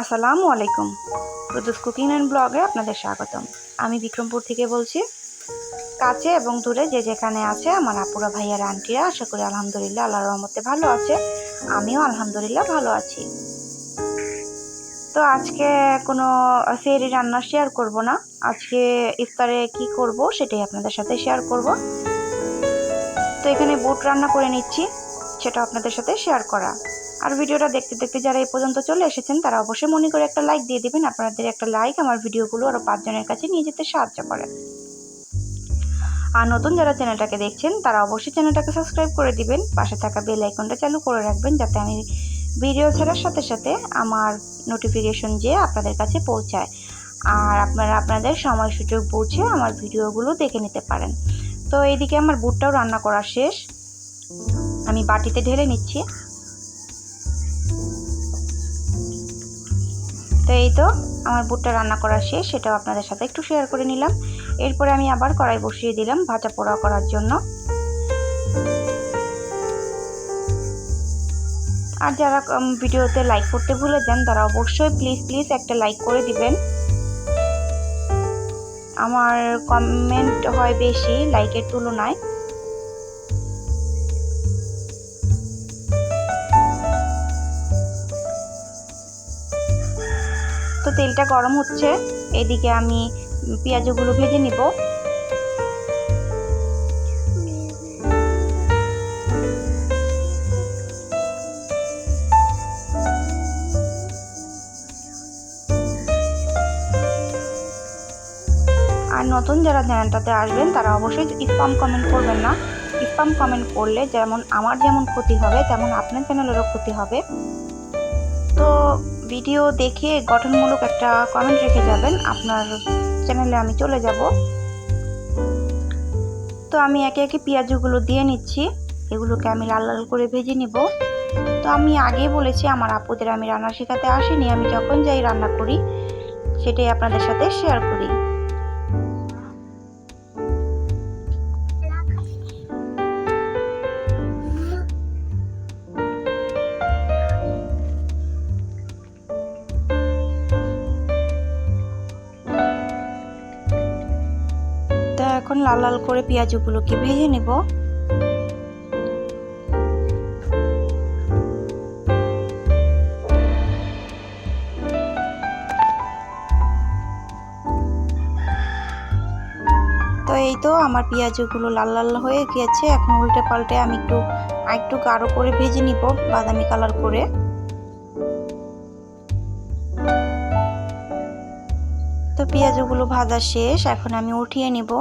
আসসালামু আলাইকুম। প্রদুস cooking and ব্লগে আপনাদের স্বাগতম। আমি বিক্রমপুর থেকে বলছি, কাছে এবং দূরে যে যেখানে আছে আমার আপুরা ভাইয়ার আন্টিরা, আশা করি আলহামদুলিল্লাহ আল্লাহর রহমতে ভালো আছে। আমিও আলহামদুলিল্লাহ ভালো আছি। তো আজকে কোনো ফেরি রান্না শেয়ার করব না। আজকে ইফতারে কি করব সেটাই আপনাদের সাথে শেয়ার করব। তো এখানে বুট রান্না করে নিচ্ছি সেটা আপনাদের সাথে শেয়ার করা। আর ভিডিওটা দেখতে দেখতে যারা এই পর্যন্ত চলে এসেছেন, তারা অবশ্যই মনে করে একটা লাইক দিয়ে দিবেন। আপনাদের একটা লাইক আমার ভিডিওগুলো আরও পাঁচজনের কাছে নিয়ে যেতে সাহায্য করে। আর নতুন যারা চ্যানেলটাকে দেখছেন, তারা অবশ্যই চ্যানেলটাকে সাবস্ক্রাইব করে দিবেন। পাশে থাকা বেল আইকনটা চালু করে রাখবেন, যাতে আমি ভিডিও ছাড়ার সাথে সাথে আমার নোটিফিকেশন যে আপনাদের কাছে পৌঁছায়। আর আপনারা আপনাদের সময় সুযোগ বুঝে আমার ভিডিওগুলো দেখে নিতে পারেন। তো এইদিকে আমার বুটটাও রান্না করা শেষ। আমি বাটিতে ঢেলে নিচ্ছি। তো এই তো, আমার বুটটা রান্না করা শেষ, সেটাও আপনাদের সাথে একটু শেয়ার করে নিলাম। এরপরে আমি আবার কড়াই বসিয়ে দিলাম ভাজা পোড়া করার জন্য। আর যারা ভিডিওতে লাইক করতে ভুলে যান, তারা অবশ্যই প্লিজ প্লিজ একটা লাইক করে দিবেন। আমার কমেন্ট হয় বেশি লাইকের তুলনায়। তো তেলটা গরম হচ্ছে। এদিকে আমি পেঁয়াজগুলো ভেজে নিব। আর নতুন যারা চ্যানেলটাতে আসবেন, তারা অবশ্যই স্পাম কমেন্ট করবেন না। স্পাম কমেন্ট করলে যেমন আমার যেমন ক্ষতি হবে, তেমন আপনার চ্যানেলেরও ক্ষতি হবে। তো ভিডিও দেখে গঠনমূলক একটা কমেন্ট রেখে যাবেন। আপনার চ্যানেলে আমি চলে যাব। তো আমি একে একে পেঁয়াজগুলো দিয়ে নিচ্ছি। এগুলোকে আমি লাল লাল করে ভেজে নিব। তো আমি আগেই বলেছি, আমার আপুদের আমি রান্না শেখাতে আসিনি। আমি যখন যাই রান্না করি, সেটাই আপনাদের সাথে শেয়ার করি। এখন লাল লাল করে পেঁয়াজগুলোকে ভেজে নেব। তো এই তো আমার পেঁয়াজগুলো লাল লাল হয়ে গিয়েছে। এখন উল্টে পাল্টে আমি একটু একটু গাঢ় করে ভেজে নিব বাদামি কালার করে। তো পেঁয়াজগুলো ভাজা শেষ, এখন আমি উঠিয়ে নিব।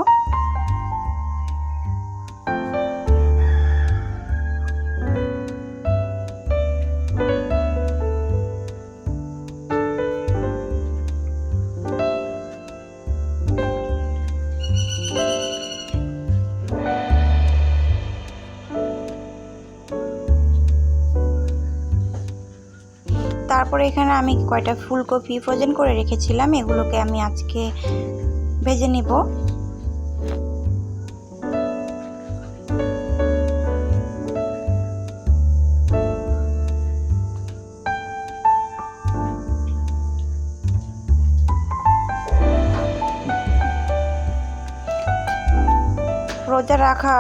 তারপরে এখানে আমি কয়টা ফুলকপি ফ্রোজেন করে রেখেছিলাম, এগুলোকে আমি আজকে ভেজে নিব। রোজা রাখা,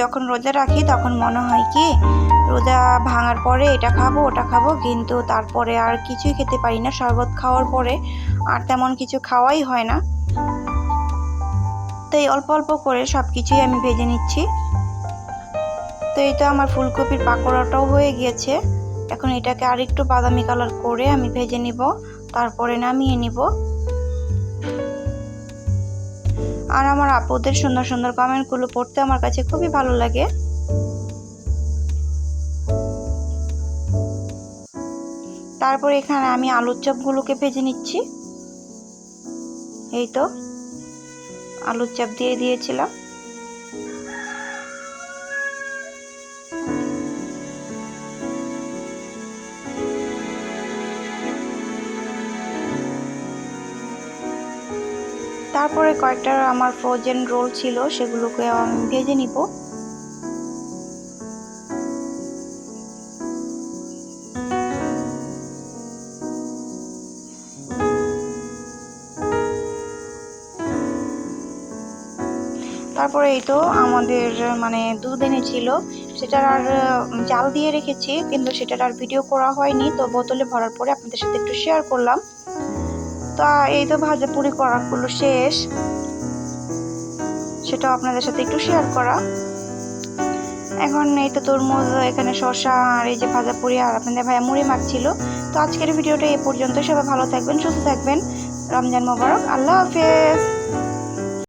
যখন রোজা রাখি তখন মনে হয় কি রোজা ভাঙার পরে এটা খাব, ওটা খাব, কিন্তু তারপরে আর কিছুই খেতে পারি না। শরবত খাওয়ার পরে আর তেমন কিছু খাওয়াই হয় না। তো এই অল্প অল্প করে সব কিছুই আমি ভেজে নিচ্ছি। তো এই তো আমার ফুলকপির পাকোড়াটাও হয়ে গিয়েছে। এখন এটাকে আরেকটু বাদামি কালার করে আমি ভেজে নিব। তারপরে নামিয়ে নিব। আর আমার আপুদের সুন্দর সুন্দর কমেন্টগুলো পড়তে আমার কাছে খুবই ভালো লাগে। তারপর এখানে আমি আলুর চপগুলোকে ভেজে নিচ্ছি। এই তো, আলুর চপ দিয়ে দিয়েছিলাম। তারপরে কয়েকটা আমার ফ্রোজেন রোল ছিল সেগুলোকে আমি ভেজে নিব। তারপরে এই তো আমাদের মানে দুধ এনেছিল সেটার আর জাল দিয়ে রেখেছি, কিন্তু সেটার আর ভিডিও করা হয়নি, তো বোতলে ভরার পরে আপনাদের সাথে একটু শেয়ার করলাম। তা এই তো ভাজা পুরি করাগুলো শেষ। সেটাও আপনাদের সাথে একটু শেয়ার করা। এখন এই তো তরমুজ, এখানে শসা আর এই যে ভাজা পুরি আর আপনাদের ভাইয়া মুড়ি মাখছিল। তো আজকের ভিডিওটা এ পর্যন্ত সবাই ভালো থাকবেন, সুস্থ থাকবেন। রমজান মোবারক। আল্লাহ হাফেজ।